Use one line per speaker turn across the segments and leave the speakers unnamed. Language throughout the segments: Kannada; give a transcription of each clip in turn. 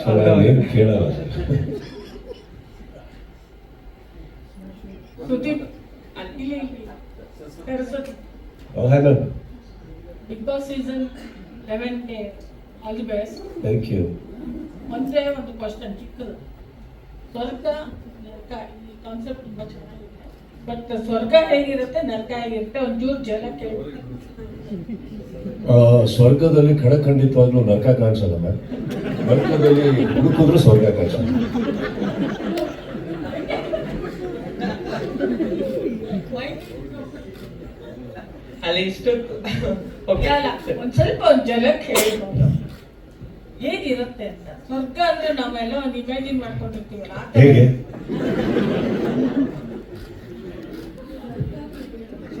ಸೊ ನಾನೇನು ಕೇಳಲ್ಲ ಸರ್
ಸುದೀಪ್ ಅಲ್ಲಿ ಸರಸ್ವತಿ
ಹ್ಯಾಂಗ
ಬಿಗ್ ಬಾಸ್ ಸೀಸನ್ ಲೆವೆನ್ ಗೆ all the best
thank you
ಒಂದೇ ಒಂದು ಕ್ವಶನ್ ಚಿಕ್ಕದು ಸ್ವರ್ಗ ನರಕ ಈ ಕಾನ್ಸೆಪ್ಟ್ ತುಂಬಾ ಚೆನ್ನಾಗಿದೆ ಬಟ್ ಸ್ವರ್ಗ ಹೇಗಿರುತ್ತೆ? ನರಕ ಹೇಗಿರುತ್ತೆ? ಒಂಚೂರು ಜನ ಕೇಳಿ.
ಸ್ವರ್ಗದಲ್ಲಿ ಖಡಖಂಡಿತವಾಗ್ಲೂ ನರಕ ಕಾಣಿಸಲ್ಲ ಮ್ಯಾಮ್. ನರಕದಲ್ಲಿ ಹುಡುಕಿದ್ರು ಸ್ವರ್ಗ ಕಾಣಿಸಲ್ಲ.
ಅಲ್ಲಿ ಇಷ್ಟೊತ್ತು ಓಕೆ.
ಅಲ್ಲ ಒಂದ್ ಸ್ವಲ್ಪ ಒಂದ್ ಜನಕ್ಕೆ ಹೇಳ್ಬೋದು ಹೇಗಿರುತ್ತೆ ಅಂತ. ಸ್ವರ್ಗ ಅಂದ್ರೆ ನಾವೆಲ್ಲ ಒಂದು ಇಮ್ಯಾಜಿನ್ ಮಾಡ್ಕೊಂಡಿರ್ತೀವಲ್ಲ ಆ ಥರ
ಹೇಗೆ
ನರಕ ಅದು ಇವಾಗಲೇ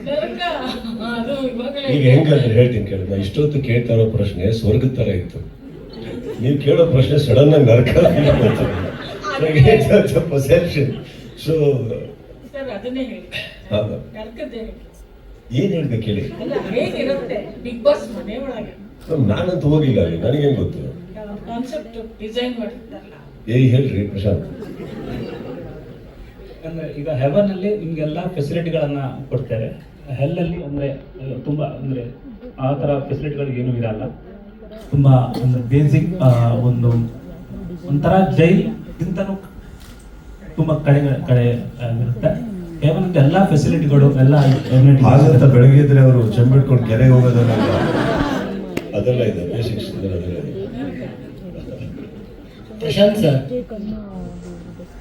ಈಗ ಹೆಂಗಂದ್ರೆ ಹೇಳ್ತೀನಿ ಕೇಳಿದ ಇಷ್ಟೊತ್ತು ಕೇಳ್ತಾ ಇರೋ ಪ್ರಶ್ನೆ ಸ್ವರ್ಗದ ತರ ಇತ್ತು. ನೀವು ಕೇಳೋ ಪ್ರಶ್ನೆ ಸಡನ್ ಆಗಿ ನರಕ ಪರ್ಸೆಪ್ಷನ್ ಸೊ
ಸರ್ ಅದನ್ನೇ ಹೇಳಿ. ನರಕದ ಹೇಳಿ.
ಏನ್ ಹೇಳ್ಬೇಕು ಹೇಳಿ
ಹೇಗಿರುತ್ತೆ? ಬಿಗ್ ಬಾಸ್ ಮನೆ ಒಳಗೆ.
ಮ್ಯಾಮ್, ನಾನಂತೂ ಹೋಗಿಲ್ಲ ಅಲ್ಲಿ. ನನಗೇನ್ ಗೊತ್ತು?
ಏಯ್
ಏ ಹೇಳ್ರಿ ಪ್ರಶಾಂತ್.
ಅಂದ್ರೆ ಈಗ ಹೆವನ್ ಅಲ್ಲಿ ನಿಮ್ಗೆಲ್ಲ ಫೆಸಿಲಿಟಿಗಳನ್ನ ಕೊಡ್ತಾರೆ. ಹೆಲ್ ಅಂದರೆ ತುಂಬಾ ಅಂದ್ರೆ ಆ ತರ ಫೆಸಿಲಿಟಿಗಳು ಏನು ಇರಲ್ಲ. ತುಂಬಾ ಒಂದು ಬೇಸಿಕ್ ಒಂದು ಒಂಥರ ಜೈಗಿಂತನೂ ತುಂಬ ತುಂಬಾ ಕಡೆ ಕಡೆ ಆಗಿರುತ್ತೆ. ಎಲ್ಲ ಫೆಸಿಲಿಟಿಗಳು ಎಲ್ಲ
ಹಾಗಂತ ಬೆಳಗ್ಗೆ ಇದ್ರೆ ಅವರು ಚೆಂಬಿಟ್ಕೊಂಡು ಕೆರೆಗೆ ಹೋಗೋದಲ್ಲ ಅದೆಲ್ಲ ಇದೆ ಬೇಸಿಕ್ಸ್
ಪ್ರಶಾಂತ್ ಸರ್.